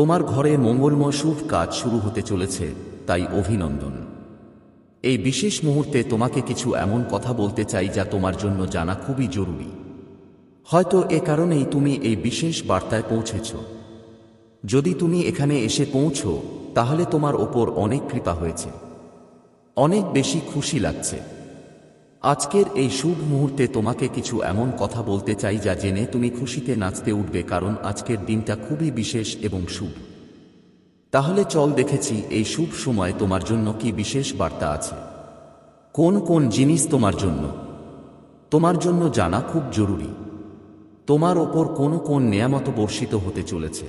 তোমার ঘরে মঙ্গলময় শুভ কাজ শুরু হতে চলেছে, তাই অভিনন্দন। এই বিশেষ মুহূর্তে তোমাকে কিছু এমন কথা বলতে চাই যা তোমার জন্য জানা খুবই জরুরি। হয়তো এ কারণেই তুমি এই বিশেষ বার্তায় পৌঁছেছ। যদি তুমি এখানে এসে পৌঁছো, তাহলে তোমার ওপর অনেক কৃপা হয়েছে। অনেক বেশি খুশি লাগছে। আজকের এই শুভ মুহূর্তে তোমাকে কিছু এমন কথা বলতে চাই যা জেনে তুমি খুশিতে নাচতে উঠবে কারণ আজকের দিনটা খুবই বিশেষ এবং শুভ। তাহলে চল দেখেছি এই শুভ সময় তোমার জন্য কি বিশেষ বার্তা আছে। কোন কোন জিনিস তোমার জন্য। তোমার জন্য জানা খুব জরুরি। তোমার ওপর কোন কোন নিয়ামত বর্ষিত হতে চলেছে।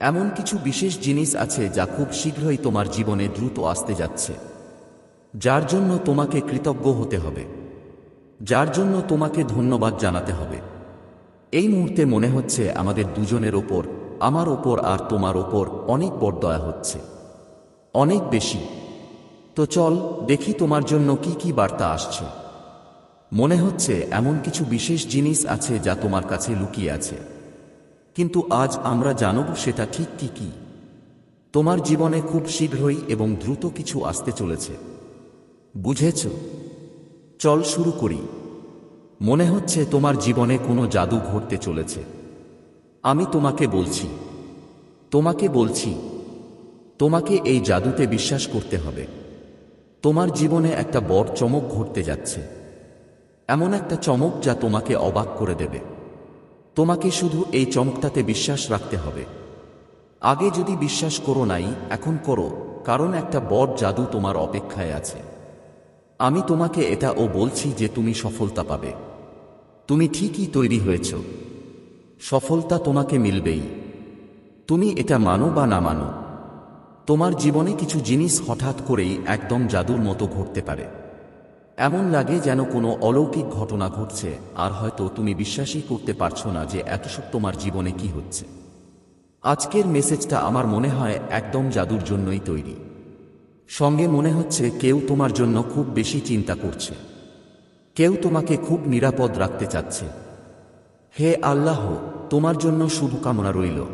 এমন কিছু বিশেষ জিনিস আছে যা খুব শীঘ্রই তোমার জীবনে দ্রুত আসতে যাচ্ছে। যার জন্য তোমাকে কৃতজ্ঞ হতে হবে, যার জন্য তোমাকে ধন্যবাদ জানাতে হবে। এই মুহূর্তে মনে হচ্ছে আমাদের দুজনের ওপর, আমার ওপর আর তোমার ওপর অনেক বড় দয়া হচ্ছে, অনেক বেশি। তো চল, দেখি তোমার জন্য কি কি বার্তা আসছে। মনে হচ্ছে এমন কিছু বিশেষ জিনিস আছে যা তোমার কাছে লুকিয়ে আছে। কিন্তু আজ আমরা জানব সেটা ঠিক কি কি। তোমার জীবনে খুব শীঘ্রই এবং দ্রুত কিছু আসতে চলেছে। বুঝেছ? চল শুরু করি। মনে হচ্ছে তোমার জীবনে কোনো জাদু ঘটতে চলেছে। আমি তোমাকে বলছি। তোমাকে বলছি। তোমাকে এই জাদুতে বিশ্বাস করতে হবে। তোমার জীবনে একটা বড় চমক ঘটতে যাচ্ছে। এমন একটা চমক যা তোমাকে অবাক করে দেবে। তোমাকে শুধু এই চমকটাতে বিশ্বাস রাখতে হবে। আগে যদি বিশ্বাস করো নাই, এখন করো, কারণ একটা বড় জাদু তোমার অপেক্ষায় আছে। আমি তোমাকে এটা ও বলছি যে তুমি সফলতা পাবে। তুমি ঠিকই তৈরি হয়েছ। সফলতা তোমাকে মিলবেই। তুমি এটা মানো বা না মানো। তোমার জীবনে কিছু জিনিস হঠাৎ করেই একদম জাদুর মতো ঘটতে পারে। এমন লাগে যেন কোনো অলৌকিক ঘটনা ঘটছে, আর হয়তো তুমি বিশ্বাসই করতে পারছ না যে এত সব তোমার জীবনে কি হচ্ছে। আজকের মেসেজটা আমার মনে হয় একদম জাদুর জন্যই তৈরি। সঙ্গে মনে হচ্ছে কেউ তোমার জন্য খুব বেশি চিন্তা করছে। কেউ তোমাকে খুব নিরাপদ রাখতে চাচ্ছে। হে আল্লাহ, তোমার জন্য শুভকামনা রইল।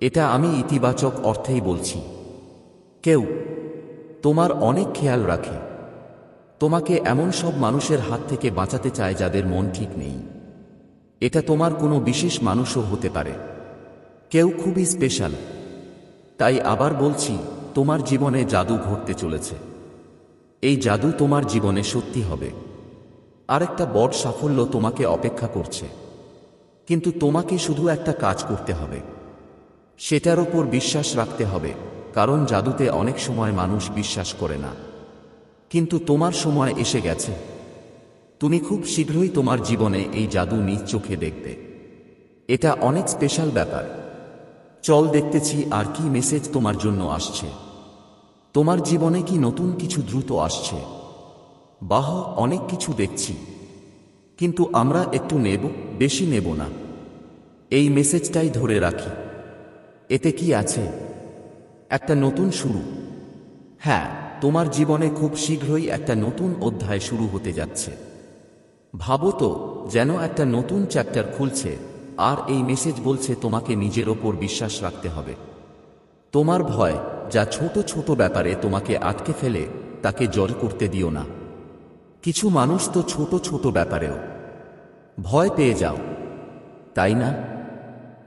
এটা আমি ইতিবাচক অর্থেই বলছি। কেউ, তোমার অনেক খেয়াল রাখে। তোমাকে এমন সব মানুষের হাত থেকে বাঁচাতে চায় যাদের মন ঠিক নেই। এটা তোমার কোনো বিশেষ মানুষও হতে পারে। কেউ খুবই স্পেশাল তাই আবার বলছি তোমার জীবনে জাদু ঘটতে চলেছে। এই জাদু তোমার জীবনে সত্যি হবে। আরেকটা বড় সাফল্য তোমাকে অপেক্ষা করছে। কিন্তু তোমাকে শুধু একটা কাজ করতে হবে। সেটার ওপর বিশ্বাস রাখতে হবে, কারণ জাদুতে অনেক সময় মানুষ বিশ্বাস করে না। কিন্তু তোমার সময় এসে গেছে। তুমি খুব শীঘ্রই তোমার জীবনে এই জাদু নিজ চোখে দেখবে। এটা অনেক স্পেশাল ব্যাপার। চল দেখতেছি আর কি মেসেজ তোমার জন্য আসছে। তোমার জীবনে কি নতুন কিছু দ্রুত আসছে? বাহ, অনেক কিছু দেখছি। কিন্তু আমরা একটু নেব, বেশি নেব না। এই মেসেজটাই ধরে রাখি। এতে কি আছে? একটা নতুন শুরু। হ্যাঁ তোমার জীবনে খুব শীঘ্রই একটা নতুন অধ্যায় শুরু হতে যাচ্ছে। ভাবো তো, যেন একটা নতুন চ্যাপ্টার খুলছে, আর এই মেসেজ বলছে তোমাকে নিজের ওপর বিশ্বাস রাখতে হবে। তোমার ভয় যা ছোট ছোট ব্যাপারে তোমাকে আটকে ফেলে, তাকে জল করতে দিও না। কিছু মানুষ তো ছোট ছোট ব্যাপারেও। ভয় পেয়ে যাও। তাই না?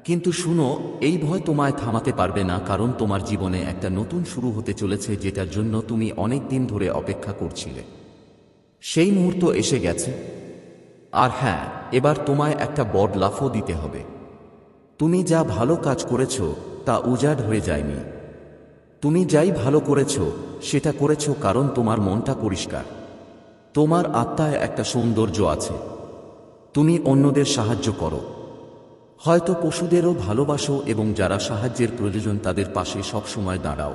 কিন্তু শুনো, এই ভয় তোমায় থামাতে পারবে না, কারণ তোমার জীবনে একটা নতুন শুরু হতে চলেছে, যেটার জন্য তুমি অনেক দিন ধরে অপেক্ষা করছিলে। সেই মুহূর্ত এসে গেছে। আর হ্যাঁ এবার তোমায় একটা বড় লাফও দিতে হবে। তুমি যা ভালো কাজ করেছ, তা উজাড় হয়ে যায়নি। তুমি যাই ভালো করেছ, সেটা করেছ কারণ তোমার মনটা পরিষ্কার। তোমার আত্মায় একটা সৌন্দর্য আছে। তুমি অন্যদের সাহায্য করো। হয়তো পশুদেরও ভালোবাসো এবং যারা সাহায্যের প্রয়োজন তাদের পাশে সবসময় দাঁড়াও।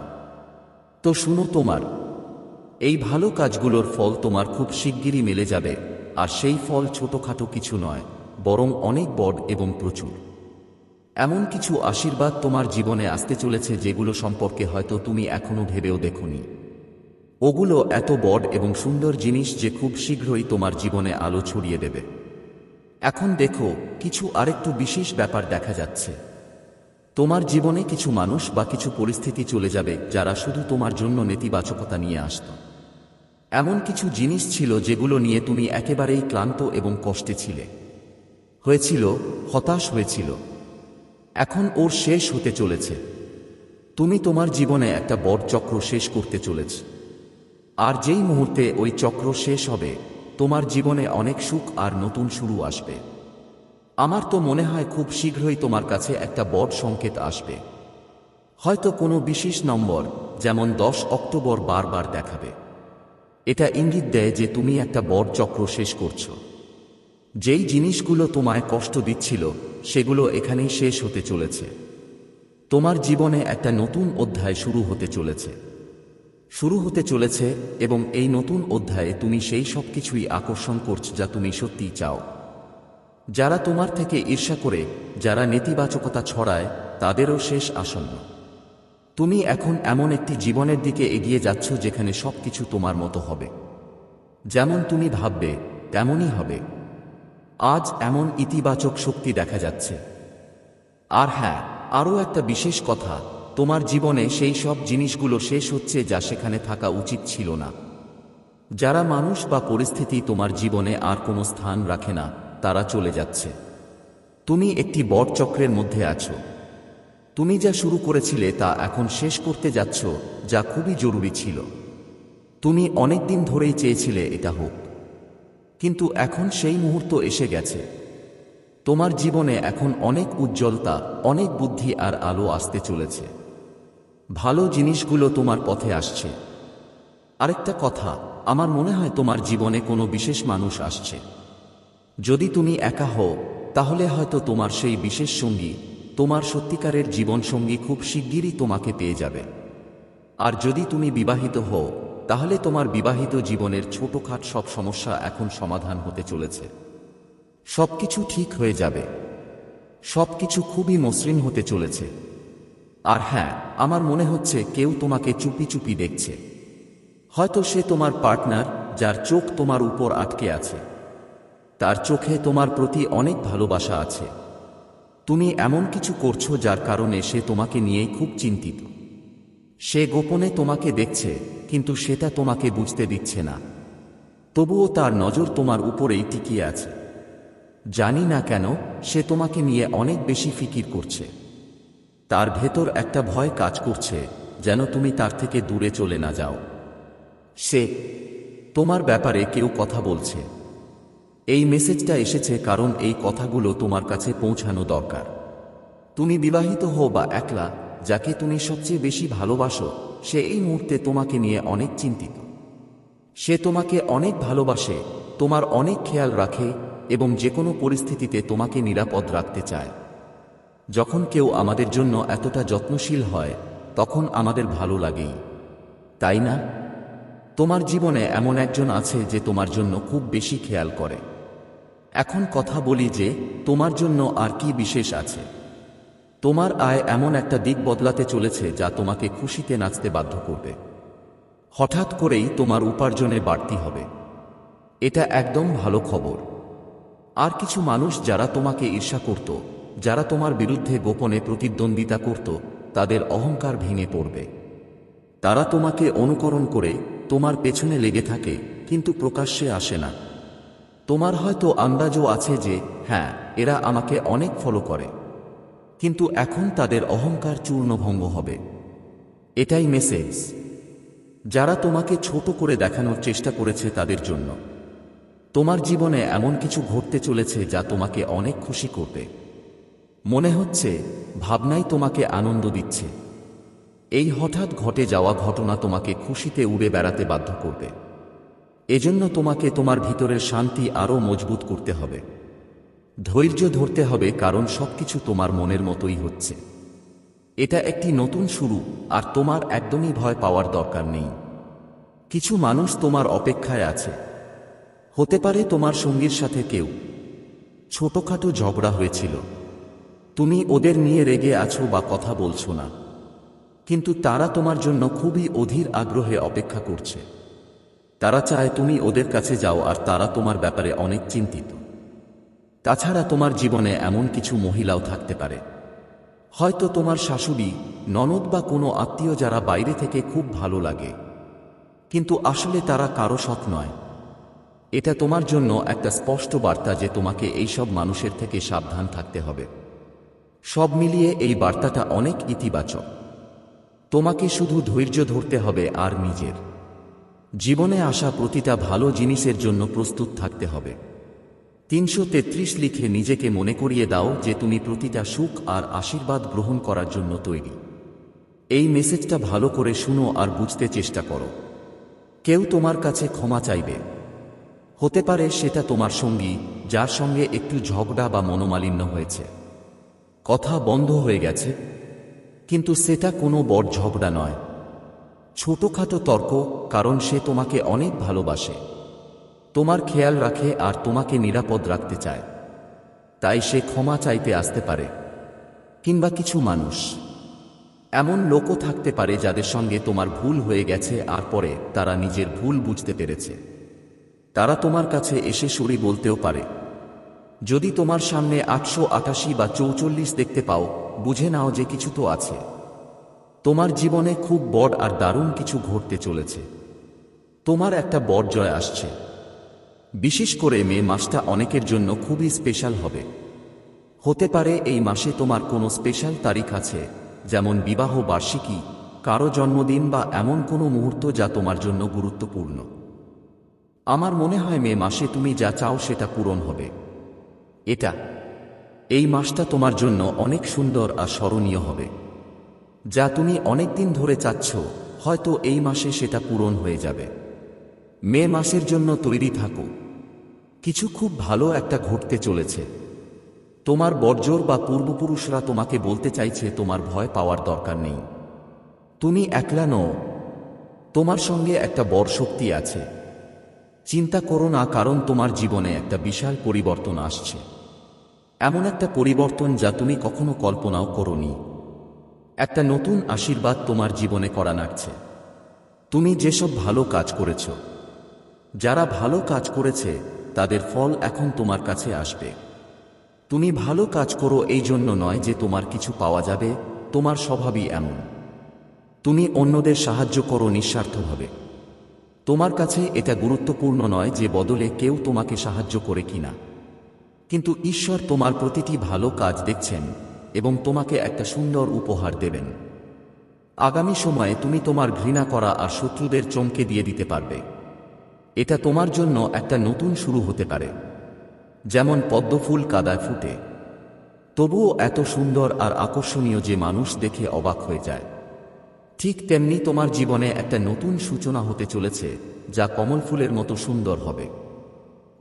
তো শুনো তোমার, এই ভালো কাজগুলোর ফল তোমার খুব শিগগিরই মেলে যাবে, আর সেই ফল ছোটখাটো কিছু নয়, বরং অনেক বড় এবং প্রচুর। এমন কিছু আশীর্বাদ তোমার জীবনে আসতে চলেছে যেগুলো সম্পর্কে হয়তো তুমি এখনও ভেবেও দেখনি। ওগুলো এত বড় এবং সুন্দর জিনিস যে খুব শীঘ্রই তোমার জীবনে আলো ছড়িয়ে দেবে। এখন দেখো, কিছু আরেকটু বিশেষ ব্যাপার দেখা যাচ্ছে। তোমার জীবনে কিছু মানুষ বা কিছু পরিস্থিতি চলে যাবে যারা শুধু তোমার জন্য নেতিবাচকতা নিয়ে আসত। এমন কিছু জিনিস ছিল যেগুলো নিয়ে তুমি একেবারেই ক্লান্ত এবং কষ্টে ছিলে। হয়েছিল, হতাশ হয়েছিল। এখন ওর শেষ হতে চলেছে। তুমি তোমার জীবনে একটা বড় চক্র শেষ করতে চলেছ। আর যেই মুহূর্তে ওই চক্র শেষ হবে, তোমার জীবনে অনেক সুখ আর নতুন শুরু আসবে। আমার তো মনে হয় খুব শীঘ্রই তোমার কাছে একটা বড় সংকেত আসবে। হয়তো কোনো বিশেষ নম্বর, যেমন দশ অক্টোবর বারবার দেখাবে। এটা ইঙ্গিত দেয় যে তুমি একটা বড় চক্র শেষ করছ। যেই জিনিসগুলো তোমায় কষ্ট দিচ্ছিল সেগুলো এখানেই শেষ হতে চলেছে। তোমার জীবনে একটা নতুন অধ্যায় শুরু হতে চলেছে। শুরু হতে চলেছে এবং এই নতুন অধ্যায়ে তুমি সেই সব কিছুই আকর্ষণ করছ যা তুমি সত্যিই চাও। যারা তোমার থেকে ঈর্ষা করে, যারা নেতিবাচকতা ছড়ায়, তাদেরও শেষ আসন্ন। তুমি এখন এমন একটি জীবনের দিকে এগিয়ে যাচ্ছ যেখানে সবকিছু তোমার মতো হবে। যেমন তুমি ভাববে, তেমনই হবে। আজ এমন ইতিবাচক শক্তি দেখা যাচ্ছে। আর হ্যাঁ আরও একটা বিশেষ কথা, তোমার জীবনে সেই সব জিনিসগুলো শেষ হচ্ছে যা সেখানে থাকা উচিত ছিল না। যারা মানুষ বা পরিস্থিতি তোমার জীবনে আর কোনো স্থান রাখে না, তারা চলে যাচ্ছে। তুমি একটি বট চক্রের মধ্যে আছো। তুমি যা শুরু করেছিলে তা এখন শেষ করতে যাচ্ছ, যা খুবই জরুরি ছিল। তুমি অনেক দিন ধরেই চেয়েছিলে এটা হোক। কিন্তু এখন সেই মুহূর্ত এসে গেছে। তোমার জীবনে এখন অনেক উজ্জ্বলতা, অনেক বুদ্ধি আর আলো আসতে চলেছে। ভালো জিনিসগুলো তোমার পথে আসছে। আরেকটা কথা, আমার মনে হয় তোমার জীবনে কোনো বিশেষ মানুষ আসছে। যদি তুমি একা হও, তাহলে হয়তো তোমার সেই বিশেষ সঙ্গী, তোমার সত্যিকারের জীবনসঙ্গী খুব শিগগিরই তোমাকে পেয়ে যাবে। আর যদি তুমি বিবাহিত হও তাহলে তোমার বিবাহিত জীবনের ছোটখাট সব সমস্যা এখন সমাধান হতে চলেছে। সবকিছু ঠিক হয়ে যাবে। সবকিছু খুবই মসৃণ হতে চলেছে। আর হ্যাঁ আমার মনে হচ্ছে কেউ তোমাকে চুপি চুপি দেখছে। হয়তো সে তোমার পার্টনার, যার চোখ তোমার উপর আটকে আছে। তার চোখে তোমার প্রতি অনেক ভালোবাসা আছে। তুমি এমন কিছু করছ যার কারণে সে তোমাকে নিয়েই খুব চিন্তিত। সে গোপনে তোমাকে দেখছে, কিন্তু সেটা তোমাকে বুঝতে দিচ্ছে না। তবুও তার নজর তোমার উপরেই টিকিয়ে আছে। জানি না কেন, সে তোমাকে নিয়ে অনেক বেশি ফিকির করছে। তার ভেতর একটা ভয় কাজ করছে, যেন তুমি তার থেকে দূরে চলে না যাও। সে, তোমার ব্যাপারে কেউ কথা বলছে। এই মেসেজটা এসেছে কারণ এই কথাগুলো তোমার কাছে পৌঁছানো দরকার। তুমি বিবাহিত হও বা একলা যাকে তুমি সবচেয়ে বেশি ভালোবাসো, সে এই মুহূর্তে তোমাকে নিয়ে অনেক চিন্তিত। সে তোমাকে অনেক ভালোবাসে, তোমার অনেক খেয়াল রাখে এবং যে কোনো পরিস্থিতিতে তোমাকে নিরাপদ রাখতে চায়। যখন কেউ আমাদের জন্য এতটা যত্নশীল হয়, তখন আমাদের ভালো লাগেই। তাই না? তোমার জীবনে এমন একজন আছে যে তোমার জন্য খুব বেশি খেয়াল করে। এখন কথা বলি যে, তোমার জন্য আর কি বিশেষ আছে? তোমার আয় এমন একটা দিক বদলাতে চলেছে যা তোমাকে খুশিতে নাচতে বাধ্য করবে। হঠাৎ করেই তোমার উপার্জনে বাড়তি হবে। এটা একদম ভালো খবর। আর কিছু মানুষ যারা তোমাকে ঈর্ষা করত, যারা তোমার বিরুদ্ধে গোপনে প্রতিদ্বন্দ্বিতা করত, তাদের অহংকার ভেঙে পড়বে। তারা তোমাকে অনুকরণ করে, তোমার পেছনে লেগে থাকে, কিন্তু প্রকাশ্যে আসে না। তোমার হয়তো আন্দাজও আছে যে হ্যাঁ এরা আমাকে অনেক ফলো করে। কিন্তু এখন তাদের অহংকার চূর্ণভঙ্গ হবে। এটাই মেসেজ যারা তোমাকে ছোট করে দেখানোর চেষ্টা করেছে তাদের জন্য। তোমার জীবনে এমন কিছু ঘটতে চলেছে যা তোমাকে অনেক খুশি করবে। মনে হচ্ছে, ভাবনাই তোমাকে আনন্দ দিচ্ছে। এই হঠাৎ ঘটে যাওয়া ঘটনা তোমাকে খুশিতে উড়ে বেড়াতে বাধ্য করবে। এজন্য তোমাকে তোমার ভিতরের শান্তি আরও মজবুত করতে হবে। ধৈর্য ধরতে হবে কারণ সবকিছু তোমার মনের মতোই হচ্ছে। এটা একটি নতুন শুরু, আর তোমার একদমই ভয় পাওয়ার দরকার নেই। কিছু মানুষ তোমার অপেক্ষায় আছে। হতে পারে তোমার সঙ্গীর সাথে কেউ। ছোটখাটো ঝগড়া হয়েছিল। তুমি ওদের নিয়ে রেগে আছো বা কথা বলছো না। কিন্তু তারা তোমার জন্য খুবই অধীর আগ্রহে অপেক্ষা করছে। তারা চায় তুমি ওদের কাছে যাও আর তারা তোমার ব্যাপারে অনেক চিন্তিত। তাছাড়া তোমার জীবনে এমন কিছু মহিলাও থাকতে পারে। হয়তো তোমার শাশুড়ি, ননদ বা কোনো আত্মীয় যারা বাইরে থেকে খুব ভালো লাগে। কিন্তু আসলে তারা কারও সৎ নয়। এটা তোমার জন্য একটা স্পষ্ট বার্তা যে তোমাকে এইসব মানুষের থেকে সাবধান থাকতে হবে। সব মিলিয়ে এই বার্তাটা অনেক ইতিবাচক। তোমাকে শুধু ধৈর্য ধরতে হবে আর নিজের। জীবনে আসা প্রতিটা ভালো জিনিসের জন্য প্রস্তুত থাকতে হবে। তিনশো তেত্রিশ লিখে নিজেকে মনে করিয়ে দাও যে তুমি প্রতিটা সুখ আর আশীর্বাদ গ্রহণ করার জন্য তৈরি। এই মেসেজটা ভালো করে শুনো আর বুঝতে চেষ্টা করো। কেউ তোমার কাছে ক্ষমা চাইবে। হতে পারে সেটা তোমার সঙ্গী, যার সঙ্গে একটু ঝগড়া বা মনোমালিন্য হয়েছে। কথা বন্ধ হয়ে গেছে। কিন্তু সেটা কোনো বড় ঝগড়া নয়। ছোটখাটো তর্ক, কারণ সে তোমাকে অনেক ভালোবাসে। তোমার খেয়াল রাখে আর তোমাকে নিরাপদ রাখতে চায়। তাই সে ক্ষমা চাইতে আসতে পারে, কিংবা কিছু মানুষ। এমন লোকও থাকতে পারে যাদের সঙ্গে তোমার ভুল হয়ে গেছে আর পরে তারা নিজের ভুল বুঝতে পেরেছে। তারা তোমার কাছে এসে সরি বলতেও পারে, যদি তোমার সামনে আটশো আটাশি বা চৌচল্লিশ দেখতে পাও, বুঝে নাও যে কিছু তো আছে। তোমার জীবনে খুব বড় আর দারুণ কিছু ঘটতে চলেছে। তোমার একটা বড় জয় আসছে। বিশেষ করে মে মাসটা অনেকের জন্য খুবই স্পেশাল হবে। হতে পারে এই মাসে তোমার কোনো স্পেশাল তারিখ আছে, যেমন বিবাহ বার্ষিকী, কারও জন্মদিন বা এমন কোনো মুহূর্ত যা তোমার জন্য গুরুত্বপূর্ণ। আমার মনে হয় মে মাসে তুমি যা চাও সেটা পূরণ হবে। এটা, এই মাসটা তোমার জন্য অনেক সুন্দর আর স্মরণীয় হবে। যা তুমি অনেক দিন ধরে চাচ্ছ, হয়তো এই মাসে সেটা পূরণ হয়ে যাবে। মে মাসের জন্য তৈরি থাকো। কিছু খুব ভালো একটা ঘটতে চলেছে। তোমার বর্জর বা পূর্বপুরুষরা তোমাকে বলতে চাইছে, তোমার ভয় পাওয়ার দরকার নেই। তুমি একলা নও। তোমার সঙ্গে একটা বড় শক্তি আছে। চিন্তা করো না, কারণ তোমার জীবনে একটা বিশাল পরিবর্তন আসছে। এমন একটা পরিবর্তন যা তুমি কখনো কল্পনাও করনি। একটা নতুন আশীর্বাদ তোমার জীবনে করা নাগছে। তুমি যেসব ভালো কাজ করেছ যারা ভালো কাজ করেছে, তাদের ফল এখন তোমার কাছে আসবে। তুমি ভালো কাজ করো এই জন্য নয় যে তোমার কিছু পাওয়া যাবে, তোমার স্বভাবই এমন। তুমি অন্যদের সাহায্য করো নিঃস্বার্থভাবে। তোমার কাছে এটা গুরুত্বপূর্ণ নয় যে বদলে কেউ তোমাকে সাহায্য করে কিনা। কিন্তু ঈশ্বর তোমার প্রতিটি ভালো কাজ দেখছেন এবং তোমাকে একটা সুন্দর উপহার দেবেন। আগামী সময়ে তুমি তোমার ঘৃণা করা আর শত্রুদের চমকে দিয়ে দিতে পারবে। এটা তোমার জন্য একটা নতুন শুরু হতে পারে, যেমন পদ্মফুল কাদায় ফুটে। তবুও এত সুন্দর আর আকর্ষণীয় যে মানুষ দেখে অবাক হয়ে যায়। ঠিক তেমনি তোমার জীবনে একটা নতুন সূচনা হতে চলেছে, যা কমল ফুলের মতো সুন্দর হবে।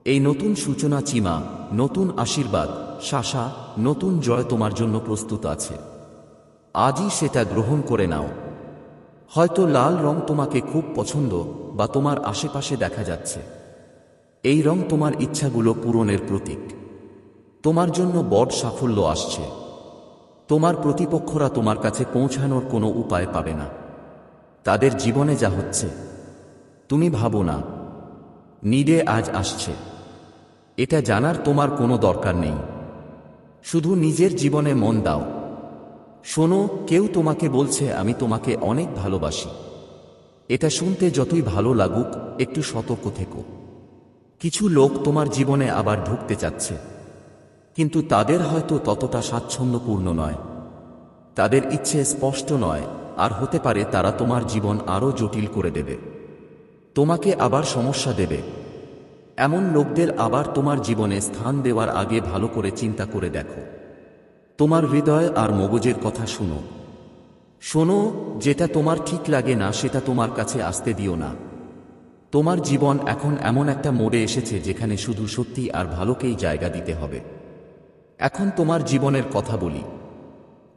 এই নতুন সূচনা চিমা, নতুন আশীর্বাদ, শাসা, নতুন জয় তোমার জন্য প্রস্তুত আছে। আজই সেটা গ্রহণ করে নাও। হয়তো লাল রং তোমাকে খুব পছন্দ বা তোমার আশেপাশে দেখা যাচ্ছে। এই রং তোমার ইচ্ছাগুলো পূরণের প্রতীক। তোমার জন্য বড় সাফল্য আসছে। তোমার প্রতিপক্ষরা তোমার কাছে পৌঁছানোর কোনো উপায় পাবে না। তাদের জীবনে যা হচ্ছে, তুমি ভাবো না। নিডে আজ আসছে। এটা জানার তোমার কোনো দরকার নেই। শুধু নিজের জীবনে মন দাও। শোনো, কেউ তোমাকে বলছে, আমি তোমাকে অনেক ভালোবাসি। এটা শুনতে যতই ভালো লাগুক, একটু সতর্ক থেকো। কিছু লোক তোমার জীবনে আবার ঢুকতে চাচ্ছে। কিন্তু তাদের হয়তো ততটা স্বাচ্ছন্দ্যপূর্ণ নয়। তাদের ইচ্ছে স্পষ্ট নয়, আর হতে পারে তারা তোমার জীবন আরও জটিল করে দেবে। তোমাকে আবার সমস্যা দেবে। এমন লোকদের আবার তোমার জীবনে স্থান দেওয়ার আগে ভালো করে চিন্তা করে দেখো। তোমার হৃদয় আর মগজের কথা শুনো। শোনো, যেটা তোমার ঠিক লাগে না, সেটা তোমার কাছে আসতে দিও না। তোমার জীবন এখন এমন একটা মোড়ে এসেছে যেখানে শুধু সত্যি আর ভালোকেই জায়গা দিতে হবে। এখন তোমার জীবনের কথা বলি।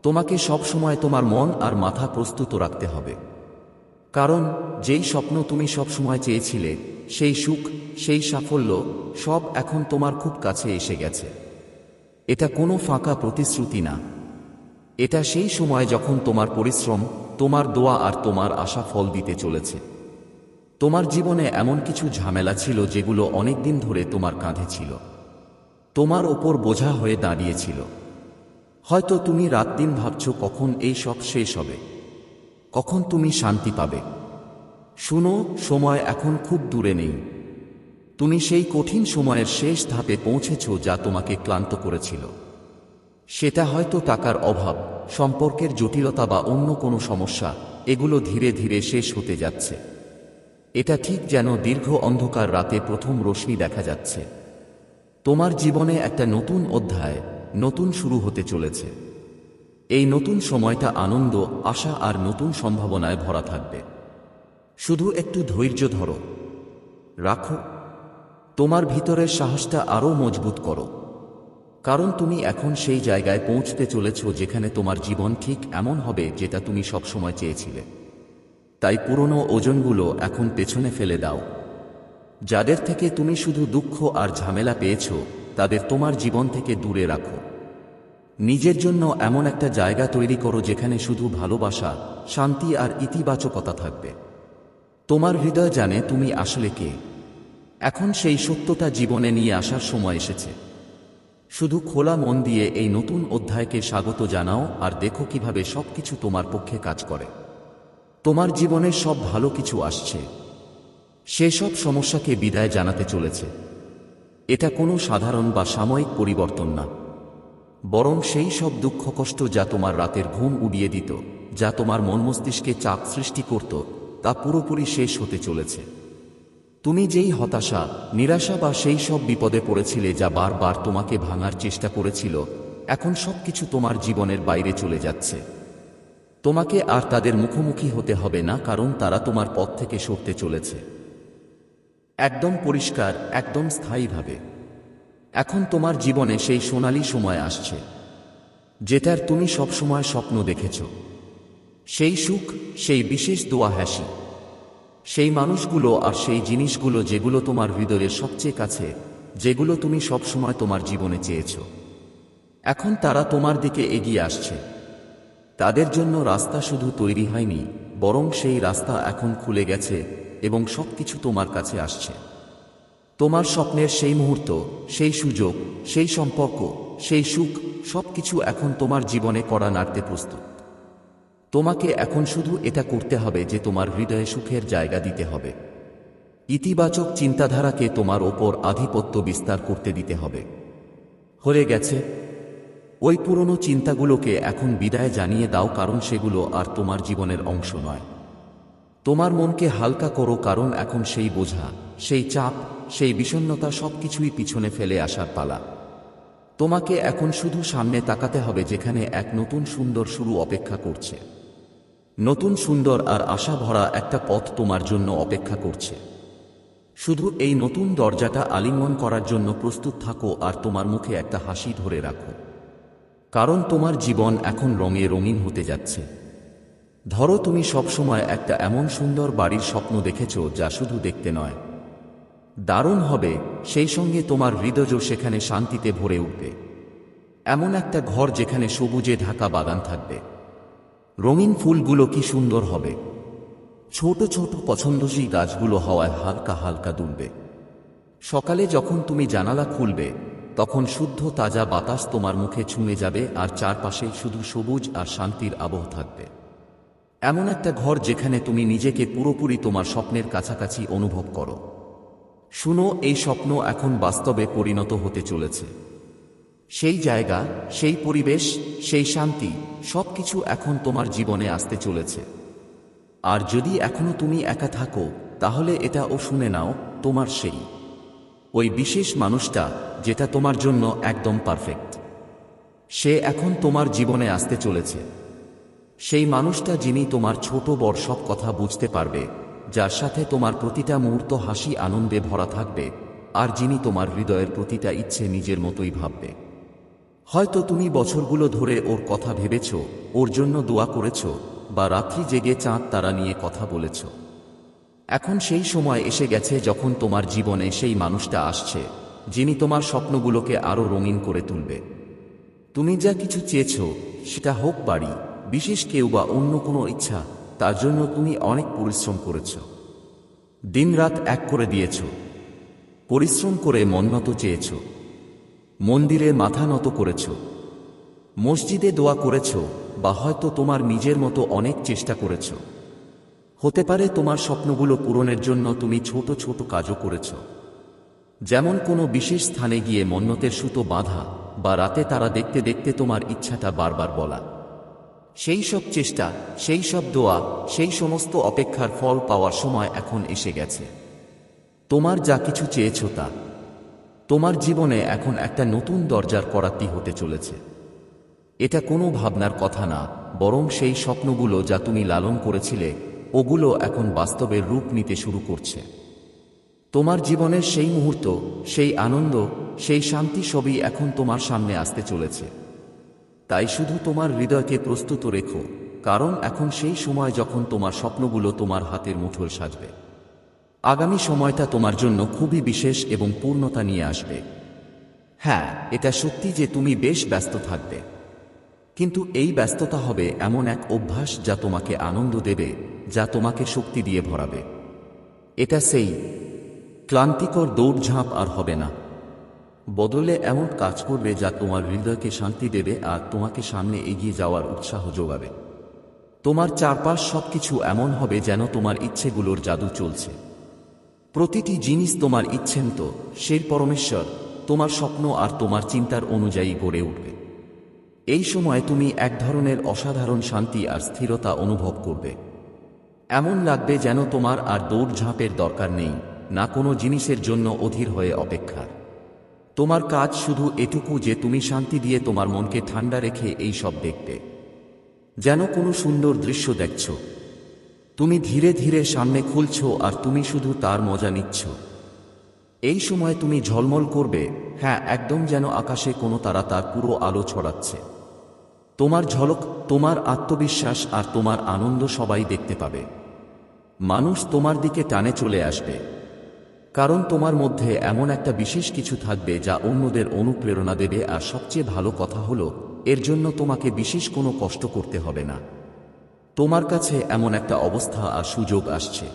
তোমাকে সব সময় তোমার মন আর মাথা প্রস্তুত রাখতে হবে। কারণ, যেই স্বপ্ন তুমি সব সময় চেয়েছিলে, সেই সুখ, সেই সাফল্য, সব এখন তোমার খুব কাছে এসে গেছে। এটা কোনো ফাঁকা প্রতিশ্রুতি না। এটা সেই সময় যখন তোমার পরিশ্রম, তোমার দোয়া আর তোমার আশা ফল দিতে চলেছে। তোমার জীবনে এমন কিছু ঝামেলা ছিল যেগুলো অনেক দিন ধরে তোমার কাঁধে ছিল। তোমার ওপর বোঝা হয়ে দাঁড়িয়েছিল। হয়তো তুমি রাত দিন ভাবছ কখন এই সব শেষ হবে। কখন তুমি শান্তি পাবে। শুনো, সময় এখন খুব দূরে নেই। তুমি সেই কঠিন সময়ের শেষ ধাপে পৌঁছেছ যা তোমাকে ক্লান্ত করেছিল। সেটা হয়তো টাকার অভাব, সম্পর্কের জটিলতা বা অন্য কোনো সমস্যা, এগুলো ধীরে ধীরে শেষ হতে যাচ্ছে। এটা ঠিক যেন দীর্ঘ অন্ধকার রাতে প্রথম রশ্মি দেখা যাচ্ছে। তোমার জীবনে একটা নতুন অধ্যায়, নতুন শুরু হতে চলেছে। এই নতুন সময়টা আনন্দ, আশা আর নতুন সম্ভাবনায় ভরা থাকবে। শুধু একটু ধৈর্য ধরো। রাখো। তোমার ভিতরের সাহসটা আরও মজবুত করো। কারণ তুমি এখন সেই জায়গায় পৌঁছতে চলেছ যেখানে তোমার জীবন ঠিক এমন হবে যেটা তুমি সবসময় চেয়েছিলে। তাই পুরনো ওজনগুলো এখন পেছনে ফেলে দাও। যাদের থেকে তুমি শুধু দুঃখ আর ঝামেলা পেয়েছ, তাদের তোমার জীবন থেকে দূরে রাখো। নিজের জন্য এমন একটা জায়গা তৈরি করো যেখানে শুধু ভালোবাসা, শান্তি আর ইতিবাচকতা থাকবে। তোমার হৃদয় জানে তুমি আসলে কে। এখন সেই সত্যটা জীবনে নিয়ে আসার সময় এসেছে। শুধু খোলা মন দিয়ে এই নতুন অধ্যায়কে স্বাগত জানাও আর দেখো কীভাবে সবকিছু তোমার পক্ষে কাজ করে। তোমার জীবনের সব ভালো কিছু আসছে। সেসব সমস্যাকে বিদায় জানাতে চলেছে। এটা কোনো সাধারণ বা সাময়িক পরিবর্তন না। বরং সেই সব দুঃখ কষ্ট যা তোমার রাতের ঘুম উড়িয়ে দিত, যা তোমার মন মস্তিষ্কে চাপ সৃষ্টি করত, তা পুরোপুরি শেষ হতে চলেছে। তুমি যেই হতাশা, নিরাশা বা সেই সব বিপদে পড়েছিলে যা বারবার তোমাকে ভাঙার চেষ্টা করেছিল, এখন সবকিছু তোমার জীবনের বাইরে চলে যাচ্ছে। তোমাকে আর তাদের মুখোমুখি হতে হবে না, কারণ তারা তোমার পথ থেকে সরতে চলেছে। একদম পরিষ্কার, একদম স্থায়ীভাবে। এখন তোমার জীবনে সেই সোনালী সময় আসছে, যেটার তুমি সবসময় স্বপ্ন দেখেছ। সেই সুখ, সেই বিশেষ দোয়া হাসি সেই মানুষগুলো আর সেই জিনিসগুলো যেগুলো তোমার হৃদয়ের সবচেয়ে কাছে, যেগুলো তুমি সবসময় তোমার জীবনে চেয়েছ। এখন তারা তোমার দিকে এগিয়ে আসছে। তাদের জন্য রাস্তা শুধু তৈরি হয়নি, বরং সেই রাস্তা এখন খুলে গেছে এবং সবকিছু তোমার কাছে আসছে। তোমার স্বপ্নের সেই মুহূর্ত, সেই সুযোগ, সেই সম্পর্ক, সেই সুখ, সবকিছু এখন তোমার জীবনে করা নাড়তে প্রস্তুত। তোমাকে এখন শুধু এটা করতে হবে যে তোমার হৃদয়ে সুখের জায়গা দিতে হবে। ইতিবাচক চিন্তাধারাকে তোমার ওপর আধিপত্য বিস্তার করতে দিতে হবে। হয়ে গেছে। ওই পুরনো চিন্তাগুলোকে এখন বিদায় জানিয়ে দাও, কারণ সেগুলো আর তোমার জীবনের অংশ নয়। তোমার মনকে হালকা করো, কারণ এখন সেই বোঝা, সেই চাপ, সেই বিষণ্নতা সবকিছুই পিছনে ফেলে আসার পালা। তোমাকে এখন শুধু সামনে তাকাতে হবে, যেখানে এক নতুন সুন্দর শুরু অপেক্ষা করছে। নতুন সুন্দর আর আশা ভরা একটা পথ তোমার জন্য অপেক্ষা করছে। শুধু এই নতুন দরজাটা আলিঙ্গন করার জন্য প্রস্তুত থাকো আর তোমার মুখে একটা হাসি ধরে রাখো। কারণ তোমার জীবন এখন রঙে রঙিন হতে যাচ্ছে। ধরো তুমি সবসময় একটা এমন সুন্দর বাড়ির স্বপ্ন দেখেছ যা শুধু দেখতে নয়। দারুণ হবে সেই সঙ্গে তোমার হৃদয় সেখানে শান্তিতে ভরে উঠবে। এমন একটা ঘর যেখানে সবুজে ঢাকা বাগান থাকবে। রঙিন ফুলগুলো কি সুন্দর হবে। ছোট ছোট পছন্দসী গাছগুলো হওয়ায় হালকা হালকা দুলবে। সকালে যখন তুমি জানালা খুলবে, তখন শুদ্ধ তাজা বাতাস তোমার মুখে ছুঁয়ে যাবে আর চারপাশে শুধু সবুজ আর শান্তির আবহ থাকবে। এমন একটা ঘর যেখানে তুমি নিজেকে পুরোপুরি তোমার স্বপ্নের কাছাকাছি অনুভব করো। শুনো, এই স্বপ্ন এখন বাস্তবে পরিণত হতে চলেছে। সেই জায়গা, সেই পরিবেশ, সেই শান্তি, সবকিছু এখন তোমার জীবনে আসতে চলেছে। আর যদি এখনও তুমি একা থাকো, তাহলে এটা ও শুনে নাও, তোমার সেই। ওই বিশেষ মানুষটা, যেটা তোমার জন্য একদম পারফেক্ট। সে এখন তোমার জীবনে আসতে চলেছে। সেই মানুষটা যিনি তোমার ছোট বড় সব কথা বুঝতে পারবে, যার সাথে তোমার প্রতিটা মুহূর্ত হাসি আনন্দে ভরা থাকবে, আর যিনি তোমার হৃদয়ের প্রতিটা ইচ্ছে নিজের মতোই ভাববে। হয়তো তুমি বছরগুলো ধরে ওর কথা ভেবেছ, ওর জন্য দোয়া করেছ, বা রাত্রি জেগে চাঁদ তারা নিয়ে কথা বলেছ। এখন সেই সময় এসে গেছে যখন তোমার জীবনে সেই মানুষটা আসছে, যিনি তোমার স্বপ্নগুলোকে আরও রঙিন করে তুলবে। তুমি যা কিছু চেয়েছ, সেটা হোক বাড়ি, বিশেষ কেউ বা অন্য কোনো ইচ্ছা, তার জন্য তুমি অনেক পরিশ্রম করেছ। দিনরাত এক করে দিয়েছ। পরিশ্রম করে মন্নত চেয়েছ। মন্দিরে মাথা নত করেছ। মসজিদে দোয়া করেছ, বা হয়তো তোমার নিজের মতো অনেক চেষ্টা করেছ। হতে পারে তোমার স্বপ্নগুলো পূরণের জন্য তুমি ছোট ছোট কাজও করেছ। যেমন কোনো বিশেষ স্থানে গিয়ে মন্নতের সুতো বাঁধা, বা রাতে তারা দেখতে দেখতে তোমার ইচ্ছাটা বারবার বলা। সেই সব চেষ্টা, সেই সব দোয়া, সেই সমস্ত অপেক্ষার ফল পাওয়ার সময় এখন এসে গেছে। তোমার যা কিছু চেয়েছ তা তোমার জীবনে এখন একটা নতুন দরজার করাতি হতে চলেছে। এটা কোনো ভাবনার কথা না, বরং সেই স্বপ্নগুলো যা তুমি লালন করেছিলে, ওগুলো এখন বাস্তবের রূপ নিতে শুরু করছে। তোমার জীবনের সেই মুহূর্ত, সেই আনন্দ, সেই শান্তি সবই এখন তোমার সামনে আসতে চলেছে। তাই শুধু তোমার হৃদয়কে প্রস্তুত রেখো, কারণ এখন সেই সময় যখন তোমার স্বপ্নগুলো তোমার হাতের মুঠোয় সাজবে। আগামী সময়টা তোমার জন্য খুবই বিশেষ এবং পূর্ণতা নিয়ে আসবে। হ্যাঁ এটা সত্যি যে তুমি বেশ ব্যস্ত থাকবে। কিন্তু এই ব্যস্ততা হবে এমন এক অভ্যাস যা তোমাকে আনন্দ দেবে, যা তোমাকে শক্তি দিয়ে ভরাবে। এটা সেই, ক্লান্তিকর দৌড়ঝাঁপ আর হবে না। বদলে এমন কাজ করবে যা তোমার হৃদয়কে শান্তি দেবে আর তোমাকে সামনে এগিয়ে যাওয়ার উৎসাহ যোগাবে। তোমার চারপাশ সবকিছু এমন হবে যেন তোমার ইচ্ছেগুলোর জাদু চলছে। প্রতিটি জিনিস তোমার ইচ্ছেন তো সেই পরমেশ্বর তোমার স্বপ্ন আর তোমার চিন্তার অনুযায়ী গড়ে উঠবে। এই সময় তুমি এক ধরনের অসাধারণ শান্তি আর স্থিরতা অনুভব করবে। এমন লাগবে যেন তোমার আর দৌড়ঝাঁপের দরকার নেই, না কোনো জিনিসের জন্য অধীর হয়ে অপেক্ষার। তোমার কাজ শুধু এটুকু যে তুমি শান্তি দিয়ে তোমার মনকে ঠান্ডা রেখে এই সব দেখবে। যেন কোনো সুন্দর দৃশ্য দেখছ তুমি ধীরে ধীরে সামনে খুলছ আর তুমি শুধু তার মজা নিচ্ছ। এই সময় তুমি ঝলমল করবে হ্যাঁ একদম যেন আকাশে কোনো তারা তার পুরো আলো ছড়াচ্ছে। তোমার ঝলক, তোমার আত্মবিশ্বাস আর তোমার আনন্দ সবাই দেখতে পাবে। মানুষ তোমার দিকে টানে চলে আসবে। কারণ তোমার মধ্যে এমন একটা বিশেষ কিছু থাকবে যা অন্যদের অনুপ্রেরণা দেবে আর সবচেয়ে ভালো কথা হলো, এর জন্য তোমাকে বিশেষ কোনো কষ্ট করতে হবে না। তোমার কাছে এমন একটা অবস্থা আর সুযোগ আসছে।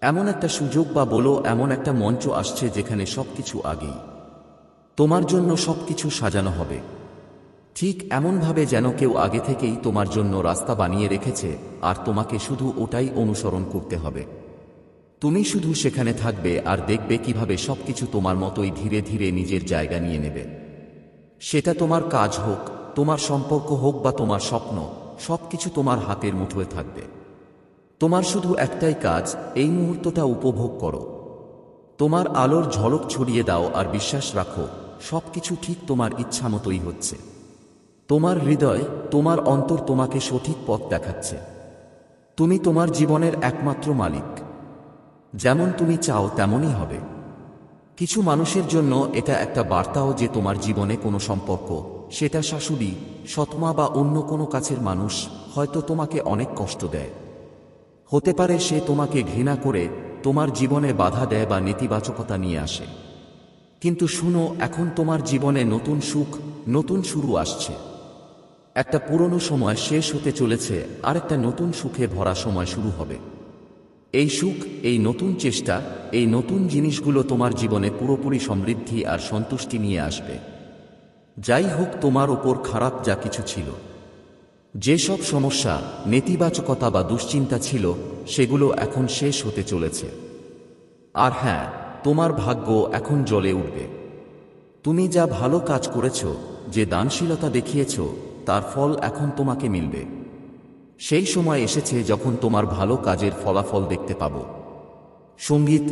এমন একটা সুযোগ বা বলো, এমন একটা মঞ্চ আসছে যেখানে সবকিছু আগেই। তোমার জন্য সবকিছু সাজানো হবে। ঠিক এমনভাবে যেন কেউ আগে থেকেই তোমার জন্য রাস্তা বানিয়ে রেখেছে, আর তোমাকে শুধু ওটাই অনুসরণ করতে হবে। তুমি শুধু সেখানে থাকবে আর দেখবে কীভাবে সবকিছু তোমার মতোই ধীরে ধীরে নিজের জায়গা নিয়ে নেবে। সেটা তোমার কাজ হোক, তোমার সম্পর্ক হোক বা তোমার স্বপ্ন সবকিছু তোমার হাতের মুঠোয় থাকবে। তোমার শুধু একটাই কাজ, এই মুহূর্তটা উপভোগ করো। তোমার আলোর ঝলক ছড়িয়ে দাও আর বিশ্বাস রাখো, সবকিছু ঠিক তোমার ইচ্ছা মতোই হচ্ছে। তোমার হৃদয়, তোমার অন্তর তোমাকে সঠিক পথ দেখাচ্ছে। তুমি তোমার জীবনের একমাত্র মালিক। যেমন তুমি চাও তেমনই হবে। কিছু মানুষের জন্য এটা একটা বার্তাও যে তোমার জীবনে কোনো সম্পর্ক সেটা শাশুড়ি, সৎমা বা অন্য কোনো কাছের মানুষ হয়তো তোমাকে অনেক কষ্ট দেয়। হতে পারে সে তোমাকে ঘৃণা করে তোমার জীবনে বাধা দেয় বা নেতিবাচকতা নিয়ে আসে। কিন্তু শুনো, এখন তোমার জীবনে নতুন সুখ, নতুন শুরু আসছে। একটা পুরনো সময় শেষ হতে চলেছে আর একটা নতুন সুখে ভরা সময় শুরু হবে। এই সুখ, এই নতুন চেষ্টা, এই নতুন জিনিসগুলো তোমার জীবনে পুরোপুরি সমৃদ্ধি আর সন্তুষ্টি নিয়ে আসবে। যাই হোক তোমার ওপর খারাপ যা কিছু ছিল। যেসব সমস্যা, নেতিবাচকতা বা দুশ্চিন্তা ছিল, সেগুলো এখন শেষ হতে চলেছে। আর হ্যাঁ তোমার ভাগ্য এখন জলে উঠবে। তুমি যা ভালো কাজ করেছ, যে দানশীলতা দেখিয়েছ, তার ফল এখন তোমাকে মিলবে। সেই সময় এসেছে যখন তোমার ভালো কাজের ফলাফল দেখতে পাব। সংগীত